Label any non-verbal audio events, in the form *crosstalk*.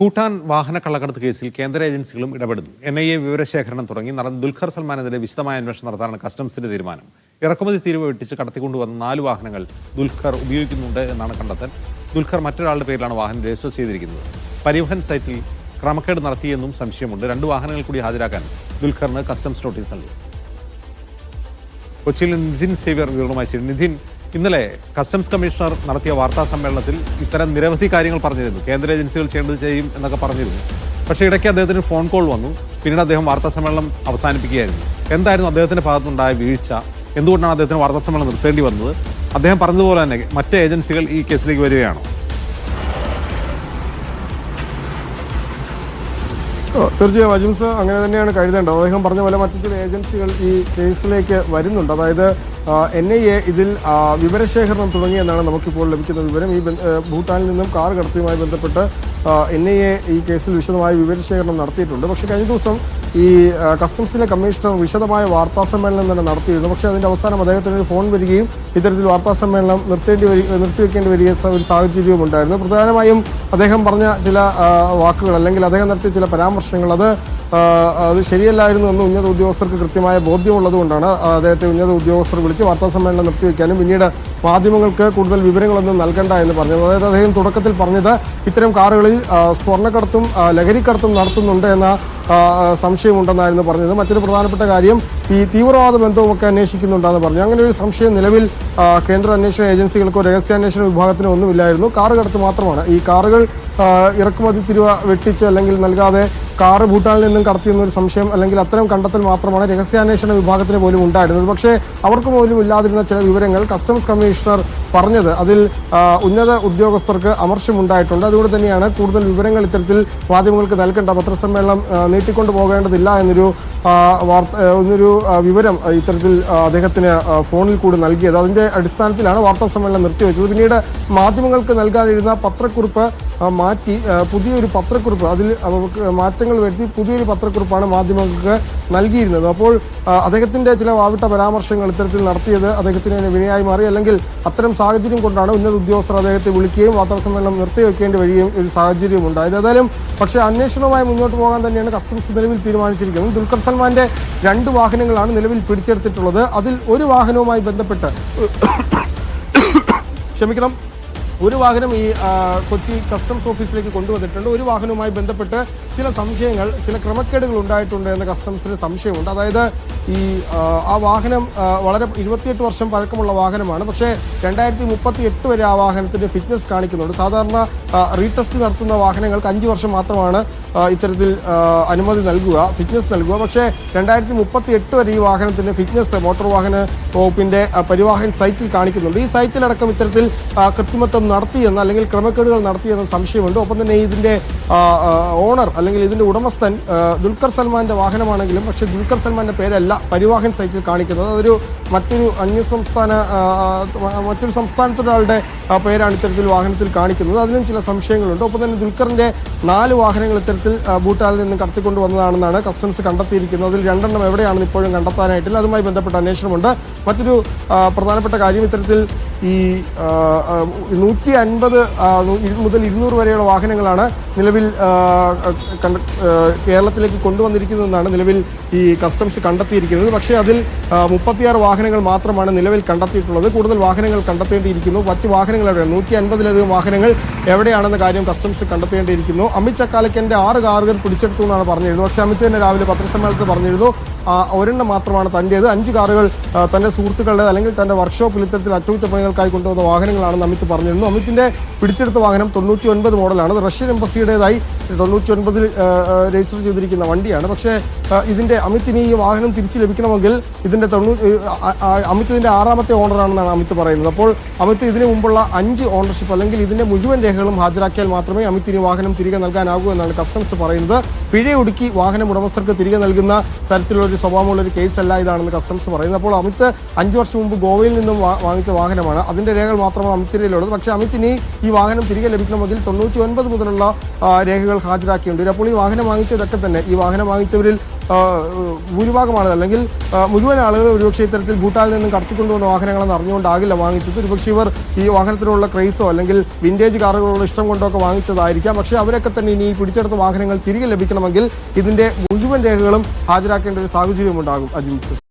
ഭൂട്ടാൻ വാഹന കള്ളക്കടത്ത് കേസിൽ കേന്ദ്ര ഏജൻസികളും ഇടപെടുന്നു. എൻ ഐ എ വിവരശേഖരണം തുടങ്ങി. നടൻ ദുൽഖർ സൽമാനെതിരെ വിശദമായ അന്വേഷണം നടത്താനാണ് കസ്റ്റംസിന്റെ തീരുമാനം. ഇറക്കുമതി തീരുവ വെട്ടിച്ച് കടത്തിക്കൊണ്ടുവന്ന നാല് വാഹനങ്ങൾ ദുൽഖർ ഉപയോഗിക്കുന്നുണ്ട് എന്നാണ് കണ്ടെത്തൽ. ദുൽഖർ മറ്റൊരാളുടെ പേരിലാണ് വാഹനം രജിസ്റ്റർ ചെയ്തിരിക്കുന്നത്. പരിവഹൻ സൈറ്റിൽ ക്രമക്കേട് നടത്തിയെന്നും സംശയമുണ്ട്. രണ്ട് വാഹനങ്ങൾ കൂടി ഹാജരാക്കാൻ ദുൽഖറിന് കസ്റ്റംസ് നോട്ടീസ് നൽകി. കൊച്ചിയിൽ നിതിൻ സേവ്യർ വിവരമായി നിതിൻ ഇന്നലെ കസ്റ്റംസ് കമ്മീഷണർ നടത്തിയ വാർത്താ സമ്മേളനത്തിൽ ഇത്തരം നിരവധി കാര്യങ്ങൾ പറഞ്ഞിരുന്നു. കേന്ദ്ര ഏജൻസികൾ ചെയ്യേണ്ടത് ചെയ്യും എന്നൊക്കെ പറഞ്ഞിരുന്നു. പക്ഷേ ഇടയ്ക്ക് അദ്ദേഹത്തിന് ഫോൺ കോൾ വന്നു. പിന്നീട് അദ്ദേഹം വാർത്താ സമ്മേളനം അവസാനിപ്പിക്കുകയായിരുന്നു. എന്തായിരുന്നു അദ്ദേഹത്തിന്റെ ഭാഗത്തുനിന്നുണ്ടായ വീഴ്ച? എന്തുകൊണ്ടാണ് അദ്ദേഹത്തിന് വാർത്താ സമ്മേളനം നിർത്തേണ്ടി വന്നത്? അദ്ദേഹം പറഞ്ഞതുപോലെ തന്നെ മറ്റ് ഏജൻസികൾ ഈ കേസിലേക്ക് വരികയാണോ? തീർച്ചയായും അജിംസ് അങ്ങനെ തന്നെയാണ് കരുതേണ്ടത്. അദ്ദേഹം പറഞ്ഞ പോലെ മറ്റു ചില ഏജൻസികൾ ഈ കേസിലേക്ക് വരുന്നുണ്ട്. അതായത് എൻ ഐ എ ഇതിൽ വിവരശേഖരണം തുടങ്ങിയെന്നാണ് നമുക്കിപ്പോൾ ലഭിക്കുന്ന വിവരം. ഈ ഭൂട്ടാനിൽ നിന്നും കാർ കടത്തിയുമായി ബന്ധപ്പെട്ട് എൻ ഐ എ ഈ കേസിൽ വിശദമായ വിവരശേഖരണം നടത്തിയിട്ടുണ്ട്. പക്ഷേ കഴിഞ്ഞ ദിവസം ഈ കസ്റ്റംസിലെ കമ്മീഷണർ വിശദമായ വാർത്താ സമ്മേളനം തന്നെ നടത്തിയിരുന്നു. പക്ഷേ അതിന്റെ അവസാനം അദ്ദേഹത്തിന് ഒരു ഫോൺ വരികയും ഇത്തരത്തിൽ വാർത്താ സമ്മേളനം നിർത്തേണ്ടി വരി നിർത്തിവെക്കേണ്ടി വരിക ഒരു സാഹചര്യവും ഉണ്ടായിരുന്നു. പ്രധാനമായും അദ്ദേഹം പറഞ്ഞ ചില വാക്കുകൾ അല്ലെങ്കിൽ അദ്ദേഹം നടത്തിയ ചില പരാമർശങ്ങൾ അത് അത് ശരിയല്ലായിരുന്നു എന്ന് ഉന്നത ഉദ്യോഗസ്ഥർക്ക് കൃത്യമായ ബോധ്യമുള്ളതുകൊണ്ടാണ് അദ്ദേഹത്തെ ഉന്നത ഉദ്യോഗസ്ഥർ വിളിച്ച് വാർത്താ സമ്മേളനം നിർത്തിവെക്കാനും പിന്നീട് മാധ്യമങ്ങൾക്ക് കൂടുതൽ വിവരങ്ങളൊന്നും നൽകണ്ട എന്ന് പറഞ്ഞത്. അതായത് അദ്ദേഹം തുടക്കത്തിൽ പറഞ്ഞത് ഇത്തരം കാറുകളിൽ ആ, സ്വർണക്കടത്തും ലഹരിക്കടത്തും നടത്തുന്നുണ്ട് എന്ന സംശയമുണ്ടെന്നായിരുന്നു പറഞ്ഞത്. മറ്റൊരു പ്രധാനപ്പെട്ട കാര്യം ഈ തീവ്രവാദ ബന്ധവുമൊക്കെ അന്വേഷിക്കുന്നുണ്ടെന്ന് പറഞ്ഞു. അങ്ങനെ ഒരു സംശയം നിലവിൽ കേന്ദ്ര അന്വേഷണ ഏജൻസികൾക്കോ രഹസ്യാന്വേഷണ വിഭാഗത്തിനോ ഒന്നുമില്ലായിരുന്നു. കാറ് കടത്ത് മാത്രമാണ്. ഈ കാറുകൾ ഇറക്കുമതി തിരുവ വെട്ടിച്ച് അല്ലെങ്കിൽ നൽകാതെ കാറ് ഭൂട്ടാനിൽ നിന്നും കടത്തിയെന്നൊരു സംശയം അല്ലെങ്കിൽ അത്തരം കണ്ടെത്തൽ മാത്രമാണ് രഹസ്യാന്വേഷണ വിഭാഗത്തിന് പോലും ഉണ്ടായിരുന്നത്. പക്ഷേ അവർക്ക് പോലും ഇല്ലാതിരുന്ന ചില വിവരങ്ങൾ കസ്റ്റംസ് കമ്മീഷണർ പറഞ്ഞത്. അതിൽ ഉന്നത ഉദ്യോഗസ്ഥർക്ക് അമർഷമുണ്ടായിട്ടുണ്ട് അതുകൊണ്ട് തന്നെയാണ് കൂടുതൽ വിവരങ്ങൾ ഇത്തരത്തിൽ മാധ്യമങ്ങൾക്ക് നൽകേണ്ട പത്രസമ്മേളനം നീട്ടിക്കൊണ്ടു പോകേണ്ടതില്ല എന്നൊരു വാർത്ത എന്നൊരു വിവരം ഇത്തരത്തിൽ അദ്ദേഹത്തിന് ഫോണിൽ കൂടി നൽകിയത്. അതിന്റെ അടിസ്ഥാനത്തിലാണ് വാർത്താ സമ്മേളനം നിർത്തിവെച്ചത്. പിന്നീട് മാധ്യമങ്ങൾക്ക് നൽകാനിരുന്ന പത്രക്കുറിപ്പ് മാറ്റി പുതിയൊരു പത്രക്കുറിപ്പ്. അതിൽ അവർക്ക് മാറ്റങ്ങൾ വരുത്തി പുതിയൊരു പത്രക്കുറിപ്പാണ് മാധ്യമങ്ങൾക്ക് നൽകിയിരുന്നത്. അപ്പോൾ അദ്ദേഹത്തിന്റെ ചില വാവിട്ട പരാമർശങ്ങൾ ഇത്തരത്തിൽ നടത്തിയത് അദ്ദേഹത്തിന് വിനയായി മാറി. അല്ലെങ്കിൽ അത്തരം സാഹചര്യം കൊണ്ടാണ് ഉന്നത ഉദ്യോഗസ്ഥർ അദ്ദേഹത്തെ വിളിക്കുകയും വാർത്താസമ്മേളനം നിർത്തിവെക്കേണ്ടി വരികയും ഒരു സാഹചര്യം ഉണ്ടായത്. ഏതായാലും പക്ഷേ അന്വേഷണവുമായി മുന്നോട്ട് പോകാൻ തന്നെയാണ് കസ്റ്റംസ് നിലവിൽ തീരുമാനിച്ചിരിക്കുന്നത്. ദുൽഖർ സൽമാന്റെ രണ്ട് വാഹനങ്ങളാണ് നിലവിൽ പിടിച്ചെടുത്തിട്ടുള്ളത്. അതിൽ ഒരു വാഹനവുമായി ബന്ധപ്പെട്ട് *coughs* ക്ഷമിക്കണം ഒരു വാഹനം ഈ കൊച്ചി കസ്റ്റംസ് ഓഫീസിലേക്ക് കൊണ്ടുവന്നിട്ടുണ്ട്. ഒരു വാഹനവുമായി ബന്ധപ്പെട്ട് ചില സംശയങ്ങൾ ചില ക്രമക്കേടുകൾ ഉണ്ടായിട്ടുണ്ട് എന്ന കസ്റ്റംസിന് സംശയമുണ്ട്. അതായത് ഈ ആ, വാഹനം വളരെ ഇരുപത്തിയെട്ട് വർഷം പഴക്കമുള്ള വാഹനമാണ്. പക്ഷേ രണ്ടായിരത്തി മുപ്പത്തി എട്ട് വരെ ആ വാഹനത്തിന്റെ ഫിറ്റ്നസ് കാണിക്കുന്നുണ്ട്. സാധാരണ റീടെസ്റ്റ് നടത്തുന്ന വാഹനങ്ങൾക്ക് അഞ്ച് വർഷം മാത്രമാണ് ഇത്തരത്തിൽ അനുമതി നൽകുക ഫിറ്റ്നസ് നൽകുക. പക്ഷേ രണ്ടായിരത്തി മുപ്പത്തി എട്ട് വരെ ഈ വാഹനത്തിന്റെ ഫിറ്റ്നസ് മോട്ടോർ വാഹന വകുപ്പിന്റെ പരിവാഹൻ സൈറ്റിൽ കാണിക്കുന്നുണ്ട്. ഈ സൈറ്റിലടക്കം ഇത്തരത്തിൽ കൃത്രിമത്വം നടത്തിയെന്ന് അല്ലെങ്കിൽ ക്രമക്കേടുകൾ നടത്തിയെന്ന സംശയമുണ്ട്. ഒപ്പം തന്നെ ഇതിന്റെ ഓണർ അല്ലെങ്കിൽ ഇതിന്റെ ഉടമസ്ഥൻ ദുൽഖർ സൽമാന്റെ വാഹനമാണെങ്കിലും പക്ഷേ ദുൽഖർ സൽമാന്റെ പേരല്ല പരിവാഹൻ സൈറ്റിൽ കാണിക്കുന്നത്. അതൊരു മറ്റൊരു അന്യസംസ്ഥാന മറ്റൊരു സംസ്ഥാനത്തൊരാളുടെ പേരാണ് ഇത്തരത്തിൽ വാഹനത്തിൽ കാണിക്കുന്നത്. അതിലും ചില സംശയങ്ങളുണ്ട്. ഒപ്പം തന്നെ ദുൽഖറിന്റെ നാല് വാഹനങ്ങൾ ഇത്തരത്തിൽ ഭൂട്ടാനിൽ നിന്ന് കടത്തിക്കൊണ്ട് വന്നതാണെന്നാണ് കസ്റ്റംസ് കണ്ടെത്തിയിരിക്കുന്നത്. അതിൽ രണ്ടെണ്ണം എവിടെയാണെന്ന് ഇപ്പോഴും കണ്ടെത്താനായിട്ടില്ല. അതുമായി ബന്ധപ്പെട്ട അന്വേഷണമുണ്ട്. മറ്റൊരു പ്രധാനപ്പെട്ട കാര്യം ഇത്തരത്തിൽ ഈ നൂറ്റി അൻപത് മുതൽ ഇരുന്നൂറ് വരെയുള്ള വാഹനങ്ങളാണ് നിലവിൽ കേരളത്തിലേക്ക് കൊണ്ടുവന്നിരിക്കുന്നതെന്നാണ് നിലവിൽ ഈ കസ്റ്റംസ് കണ്ടെത്തിയിരിക്കുന്നത്. പക്ഷേ അതിൽ മുപ്പത്തിയാറ് വാഹനങ്ങൾ മാത്രമാണ് നിലവിൽ കണ്ടെത്തിയിട്ടുള്ളത്. കൂടുതൽ വാഹനങ്ങൾ കണ്ടെത്തേണ്ടിയിരിക്കുന്നു. മറ്റ് വാഹനങ്ങൾ എവിടെയാണ്? നൂറ്റി അൻപതിലധികം വാഹനങ്ങൾ എവിടെയാണെന്ന കാര്യം കസ്റ്റംസ് കണ്ടെത്തേണ്ടിയിരിക്കുന്നു. അമിത് ചക്കാലക്കന്റെ ആറ് കാറുകൾ പിടിച്ചെടുത്തു എന്നാണ് പറഞ്ഞിരുന്നത്. പക്ഷേ അമിത് തന്നെ രാവിലെ പത്രസമ്മേളനത്തിൽ പറഞ്ഞിരുന്നു. ഒരെണ്ണം മാത്രമാണ് തന്റേത്. അഞ്ച് കാറുകൾ തന്റെ സുഹൃത്തുക്കളുടെ അല്ലെങ്കിൽ തന്റെ വർക്ക്ഷോപ്പിൽ ഇത്തരത്തിൽ അറ്റകുറ്റപ്പണികൾക്കായി കൊണ്ടുവന്ന വാഹനങ്ങളാണെന്ന് അമിത് പറഞ്ഞിരുന്നു അമിത്തിന്റെ പിടിച്ചെടുത്ത വാഹനം തൊണ്ണൂറ്റി ഒൻപത് മോഡലാണ് റഷ്യൻ എംബസിയുടേതായി തൊണ്ണൂറ്റി ഒൻപതിൽ രജിസ്റ്റർ ചെയ്തിരിക്കുന്ന വണ്ടിയാണ്. പക്ഷേ ഇതിന്റെ അമിത്തിന് ഈ വാഹനം തിരിച്ചു ലഭിക്കണമെങ്കിൽ ഇതിന്റെ തൊണ്ണൂ ആ, ആ, അമിത് ഇതിന്റെ ആറാമത്തെ ഓണറാണെന്നാണ് അമിത് പറയുന്നത്. അപ്പോൾ അമിത് ഇതിനു മുമ്പുള്ള അഞ്ച് ഓണർഷിപ്പ് അല്ലെങ്കിൽ ഇതിന്റെ മുഴുവൻ രേഖകളും ഹാജരാക്കിയാൽ മാത്രമേ അമിത്തിന് വാഹനം തിരികെ നൽകാനാകൂ എന്നാണ് കസ്റ്റംസ് പറയുന്നത്. പിഴയൊടുക്കി വാഹനം ഉടമസ്ഥർക്ക് തിരികെ നൽകുന്ന തരത്തിലുള്ള ഒരു സ്വഭാവമുള്ള ഒരു കേസല്ല ഇതാണെന്ന് കസ്റ്റംസ് പറയുന്നത്. അപ്പോൾ അമിത് അഞ്ചു വർഷം മുമ്പ് ഗോവയിൽ നിന്നും വാങ്ങിച്ച വാഹനമാണ്. അതിന്റെ രേഖകൾ മാത്രമാണ് അമിത്തിനുള്ളത് പക്ഷേ അമിത്തിന് ഈ വാഹനം തിരികെ ലഭിക്കണമെങ്കിൽ തൊണ്ണൂറ്റി ഒൻപത് മുതലുള്ള രേഖകൾ ഹാജരാക്കിയിട്ടുണ്ട് അപ്പോൾ ഈ വാഹനം വാങ്ങിച്ചതൊക്കെ തന്നെ ഈ വാഹനം വാങ്ങിച്ചവരിൽ ഭൂരിഭാഗം ആളുകൾ അല്ലെങ്കിൽ മുഴുവൻ ആളുകൾ ഒരുപക്ഷെ ഇത്തരത്തിൽ ഭൂട്ടാനിൽ നിന്നും കടത്തിക്കൊണ്ടുവന്ന വാഹനങ്ങളെന്ന് അറിഞ്ഞുകൊണ്ടാകില്ല വാങ്ങിച്ചത്. ഒരുപക്ഷെ ഇവർ ഈ വാഹനത്തിനുള്ള ക്രൈസോ അല്ലെങ്കിൽ വിന്റേജ് കാറുകളുള്ള ഇഷ്ടം കൊണ്ടൊക്കെ വാങ്ങിച്ചതായിരിക്കാം. പക്ഷേ അവരൊക്കെ തന്നെ ഇനി ഈ പിടിച്ചെടുത്ത വാഹനങ്ങൾ തിരികെ ലഭിക്കണമെങ്കിൽ ഇതിന്റെ മുഴുവൻ രേഖകളും ഹാജരാക്കേണ്ട ഒരു സാഹചര്യം ഉണ്ടാകും അജിംസ്